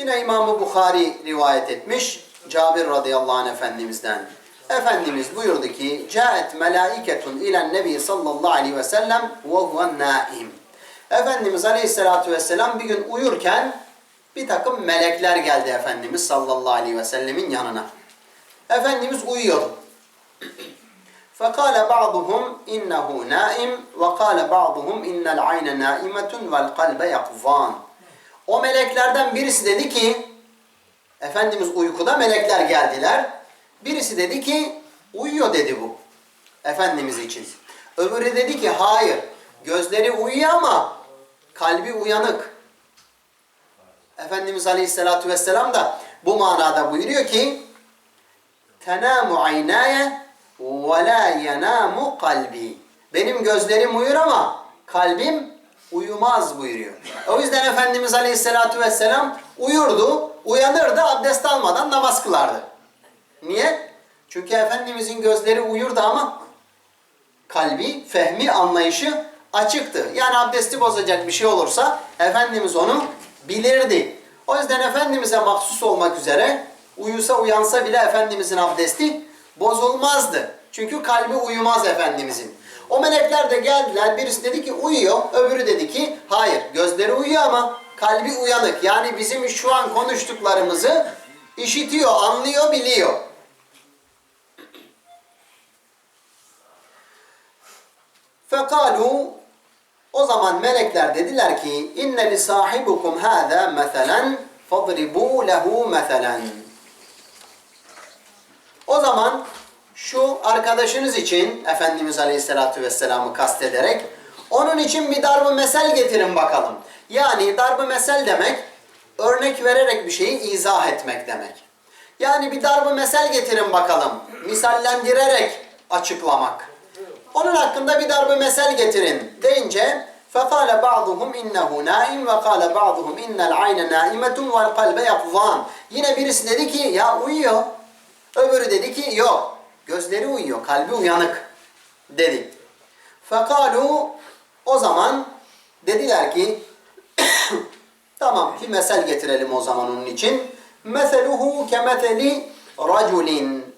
Yine İmam-ı Bukhari rivayet etmiş. Cabir radıyallahu anh Efendimiz'den. Efendimiz buyurdu ki Câet melâiketun ilen nebi sallallahu aleyhi ve sellem ve huve naim. Efendimiz aleyhissalatu vesselam bir gün uyurken bir takım melekler geldi Efendimiz sallallahu aleyhi ve sellemin yanına. Efendimiz uyuyor. فقال بعضهم إنه نائم وقال بعضهم إن العين نائمة والقلب يقظان o meleklerden birisi dedi ki Efendimiz uykuda melekler geldiler. Birisi dedi ki uyuyor dedi bu. Efendimiz için. Öbürü dedi ki hayır gözleri uyuyor ama kalbi uyanık. Efendimiz Aleyhisselatü Vesselam da bu manada buyuruyor ki tenamu aynaya ve la yenamu kalbi. Benim gözlerim uyur ama kalbim uyumaz buyuruyor. O yüzden Efendimiz Aleyhisselatü Vesselam uyurdu, uyanırdı, abdest almadan namaz kılardı. Niye? Çünkü Efendimizin gözleri uyurdu ama kalbi, fehmi, anlayışı açıktı. Yani abdesti bozacak bir şey olursa Efendimiz onu bilirdi. O yüzden Efendimiz'e mahsus olmak üzere uyusa uyansa bile Efendimizin abdesti bozulmazdı. Çünkü kalbi uyumaz Efendimizin. O melekler de geldiler. Birisi dedi ki uyuyor. Öbürü dedi ki hayır gözleri uyuyor ama kalbi uyanık. Yani bizim şu an konuştuklarımızı işitiyor, anlıyor, biliyor. Fekalu o zaman melekler dediler ki inne li sahibukum hâzâ meselen fadribû lehu meselen. O zaman şu arkadaşınız için Efendimiz Aleyhisselatü Vesselam'ı kastederek onun için bir darbe mesel getirin bakalım. Yani darbe mesel demek örnek vererek bir şeyi izah etmek demek. Yani bir darbe mesel getirin bakalım. Misallendirerek açıklamak. Onun hakkında bir darbe mesel getirin deyince فَقَالَ بَعْضُهُمْ اِنَّهُ نَائِمْ وَقَالَ بَعْضُهُمْ اِنَّ الْعَيْنَ نَائِمَةٌ وَالْقَلْبَ يَقْظَانِ Yine birisi dedi ki ya uyuyor. Öbürü dedi ki yok. Gözleri uyuyor, kalbi uyanık dedi. Fekalu o zaman dediler ki tamam bir mesel getirelim o zaman onun için. Meseluhu kemeseli raculin.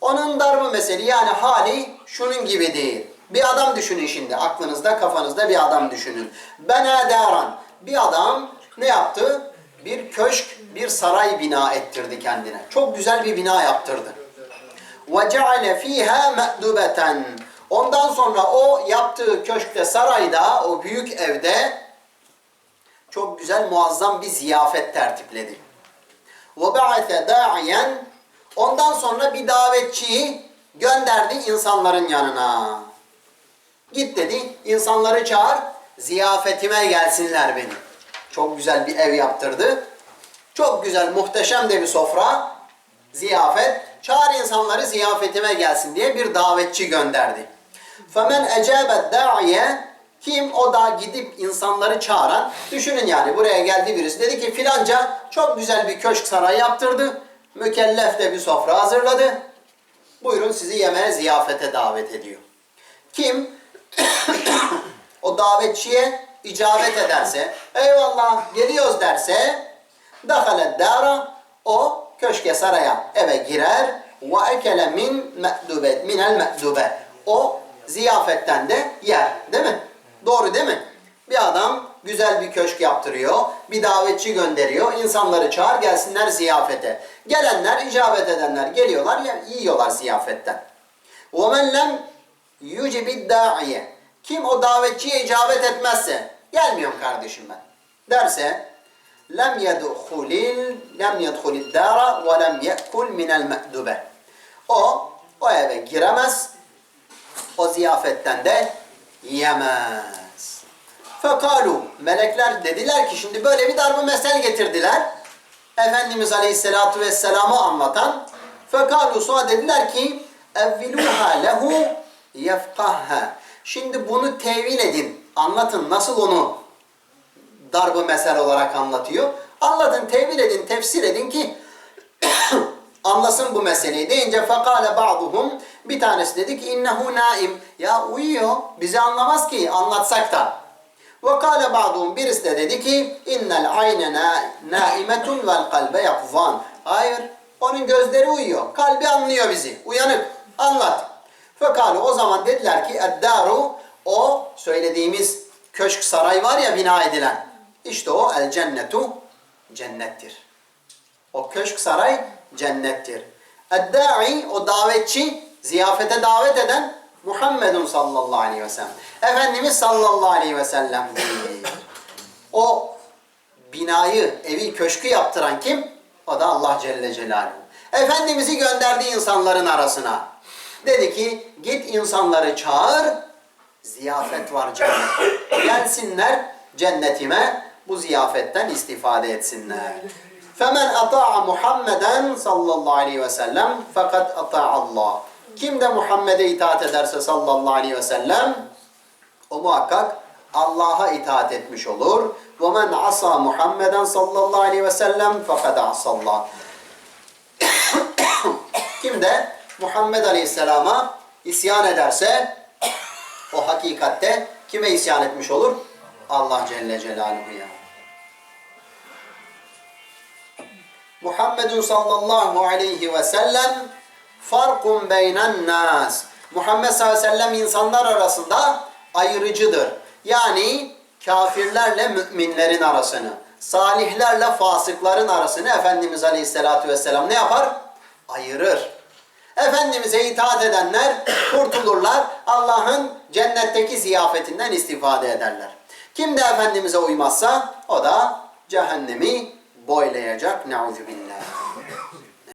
Onun darbe meseli yani hali şunun gibi değil. Bir adam düşünün şimdi aklınızda kafanızda bir adam düşünün. Bena daran. Bir adam ne yaptı? Bir köşk, bir saray bina ettirdi kendine. Çok güzel bir bina yaptırdı. وَجَعَلَ ف۪يهَا مَأْدُبَةً Ondan sonra o yaptığı köşkte, sarayda, o büyük evde çok güzel muazzam bir ziyafet tertipledi. وَبَعَثَ دَاعِيًا Ondan sonra bir davetçiyi gönderdi insanların yanına. Git dedi, insanları çağır, ziyafetime gelsinler benim. Çok güzel bir ev yaptırdı. Çok güzel, muhteşem de bir sofra, ziyafet. çağır insanları ziyafetime gelsin diye bir davetçi gönderdi. Femen ecebe da'iye kim o da gidip insanları çağıran düşünün yani buraya geldi birisi dedi ki filanca çok güzel bir köşk saray yaptırdı. Mükellef de bir sofra hazırladı. Buyurun sizi yemeğe ziyafete davet ediyor. Kim o davetçiye icabet ederse, eyvallah geliyoruz derse, dahale dara, o köşke saraya eve girer ve ekele min me'dubet minel me'dube. O ziyafetten de yer. Değil mi? Doğru değil mi? Bir adam güzel bir köşk yaptırıyor, bir davetçi gönderiyor, insanları çağır gelsinler ziyafete. Gelenler, icabet edenler geliyorlar, yiyorlar ziyafetten. وَمَنْ لَمْ يُجِبِ الدَّاعِيَ Kim o davetçiye icabet etmezse, gelmiyorum kardeşim ben, derse, lem yedhulil lem yedhulid dara ve lem yekul minel me'dube. O o eve giremez. O ziyafetten de yemez. Fekalu melekler dediler ki şimdi böyle bir darbe mesel getirdiler. Efendimiz Aleyhisselatü Vesselam'ı anlatan. Fekalu sonra dediler ki evviluha lehu yefkahha. Şimdi bunu tevil edin. Anlatın nasıl onu darbe mesel olarak anlatıyor. Anlatın, tevil edin, tefsir edin ki anlasın bu meseleyi deyince fakale ba'duhum bir tanesi dedi ki innehu naim ya uyuyor bizi anlamaz ki anlatsak da Ve kâle ba'dum birisi de dedi ki innel ayne na- naimetun vel kalbe yakzan. Hayır, onun gözleri uyuyor. Kalbi anlıyor bizi. Uyanık. Anlat. Fekâle o zaman dediler ki eddaru o söylediğimiz köşk saray var ya bina edilen. İşte o el cennetu cennettir. O köşk saray cennettir. Eddai o davetçi, ziyafete davet eden Muhammedun sallallahu aleyhi ve sellem. Efendimiz sallallahu aleyhi ve sellem'dir. O binayı, evi, köşkü yaptıran kim? O da Allah Celle Celaluhu. Efendimiz'i gönderdi insanların arasına. Dedi ki git insanları çağır, ziyafet var cennet. Gelsinler cennetime bu ziyafetten istifade etsinler. Femen ata'a Muhammeden sallallahu aleyhi ve sellem fakat ata'a Allah. Kim de Muhammed'e itaat ederse sallallahu aleyhi ve sellem o muhakkak Allah'a itaat etmiş olur. Ve men asa Muhammeden sallallahu aleyhi ve sellem fakat asallah. Kim de Muhammed Aleyhisselam'a isyan ederse o hakikatte kime isyan etmiş olur? Allah Celle Celaluhu'ya. Muhammedun sallallahu aleyhi ve sellem farkun beynen nas. Muhammed sallallahu aleyhi ve sellem insanlar arasında ayırıcıdır. Yani kafirlerle müminlerin arasını, salihlerle fasıkların arasını Efendimiz Aleyhisselatü Vesselam ne yapar? Ayırır. Efendimiz'e itaat edenler kurtulurlar. Allah'ın cennetteki ziyafetinden istifade ederler. Kim de Efendimiz'e uymazsa o da cehennemi boylayacak. Neuzubillah.